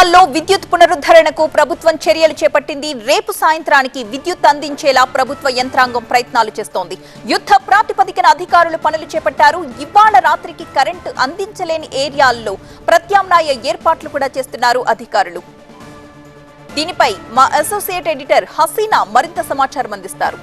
జిల్లాల్లో విద్యుత్ పునరుద్ధరణకు ప్రభుత్వం చర్యలు చేపట్టింది. రేపు సాయంత్రానికి విద్యుత్ అందించేలా ప్రభుత్వ యంత్రాంగం ప్రయత్నాలు చేస్తోంది. యుద్ధ ప్రాతిపదికన అధికారులు పనులు చేపట్టారు. ఇవాళ రాత్రికి కరెంటు అందించలేని ఏరియాల్లో ప్రత్యామ్నాయ ఏర్పాట్లు కూడా చేస్తున్నారు అధికారులు. దీనిపై మా అసోసియేట్ ఎడిటర్ హసీనా మరింత సమాచారం అందిస్తారు.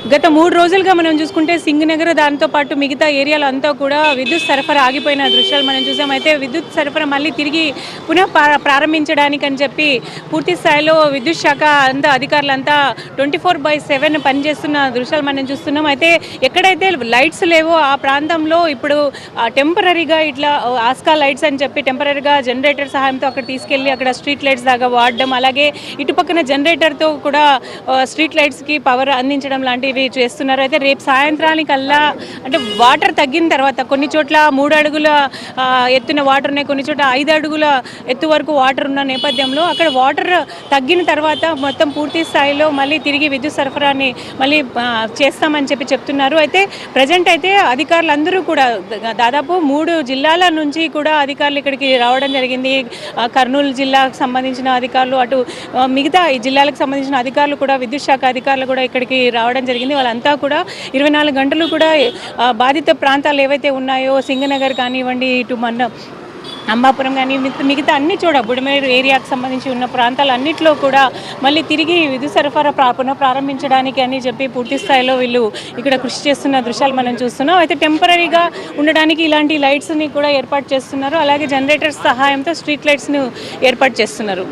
గత మూడు రోజులుగా మనం చూసుకుంటే సింగనగర్ దాంతో పాటు మిగతా ఏరియాలు అంతా కూడా విద్యుత్ సరఫరా ఆగిపోయిన దృశ్యాలు మనం చూసాం. అయితే విద్యుత్ సరఫరా మళ్ళీ తిరిగి పునః ప్రారంభించడానికని ప్రారంభించడానికి అని చెప్పి పూర్తి స్థాయిలో విద్యుత్ శాఖ అంతా అధికారులంతా ట్వంటీ ఫోర్ బై సెవెన్ పనిచేస్తున్న దృశ్యాలు మనం చూస్తున్నాం. అయితే ఎక్కడైతే లైట్స్ లేవో ఆ ప్రాంతంలో ఇప్పుడు టెంపరీగా ఇట్లా ఆస్కా లైట్స్ అని చెప్పి టెంపరీగా జనరేటర్ సహాయంతో అక్కడ తీసుకెళ్ళి అక్కడ స్ట్రీట్ లైట్స్ దాకా వాడడం అలాగే ఇటుపక్కన జనరేటర్తో కూడా స్ట్రీట్ లైట్స్కి పవర్ అందించడం లాంటి ఇవి చేస్తున్నారు. అయితే రేపు సాయంత్రానికల్లా అంటే వాటర్ తగ్గిన తర్వాత కొన్ని చోట్ల మూడు అడుగుల ఎత్తున వాటర్ ఉన్నాయి. కొన్ని చోట్ల ఐదు అడుగుల ఎత్తు వరకు వాటర్ ఉన్న నేపథ్యంలో అక్కడ వాటర్ తగ్గిన తర్వాత మొత్తం పూర్తి స్థాయిలో మళ్ళీ తిరిగి విద్యుత్ సరఫరాని మళ్ళీ చేస్తామని చెప్పి చెప్తున్నారు. అయితే ప్రజెంట్ అయితే అధికారులు అందరూ కూడా దాదాపు మూడు జిల్లాల నుంచి కూడా అధికారులు ఇక్కడికి రావడం జరిగింది. కర్నూలు జిల్లాకు సంబంధించిన అధికారులు అటు మిగతా ఈ జిల్లాలకు సంబంధించిన అధికారులు కూడా విద్యుత్ శాఖ అధికారులు కూడా ఇక్కడికి రావడం జరిగింది వాళ్ళంతా కూడా ఇరవై నాలుగు గంటలు కూడా బాధిత ప్రాంతాలు ఏవైతే ఉన్నాయో సింగనగర్ కానివ్వండి ఇటు మన అంబాపురం కానీ మిగతా- అన్ని చూడ బుడమేరు ఏరియాకు సంబంధించి ఉన్న ప్రాంతాలు అన్నింటిలో కూడా మళ్ళీ తిరిగి విద్యుత్ సరఫరా ప్రా ప్రారంభించడానికి అని చెప్పి పూర్తి స్థాయిలో వీళ్ళు ఇక్కడ కృషి చేస్తున్న దృశ్యాలు మనం చూస్తున్నాం. అయితే టెంపరీగా ఉండడానికి ఇలాంటి లైట్స్ని కూడా ఏర్పాటు చేస్తున్నారు. అలాగే జనరేటర్స్ సహాయంతో స్ట్రీట్ లైట్స్ను ఏర్పాటు చేస్తున్నారు.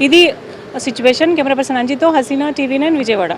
ఇది సిచ్యువేషన్. కెమెరా పర్సన్ అంజితో హసీనా టీవీ నైన్ విజయవాడ.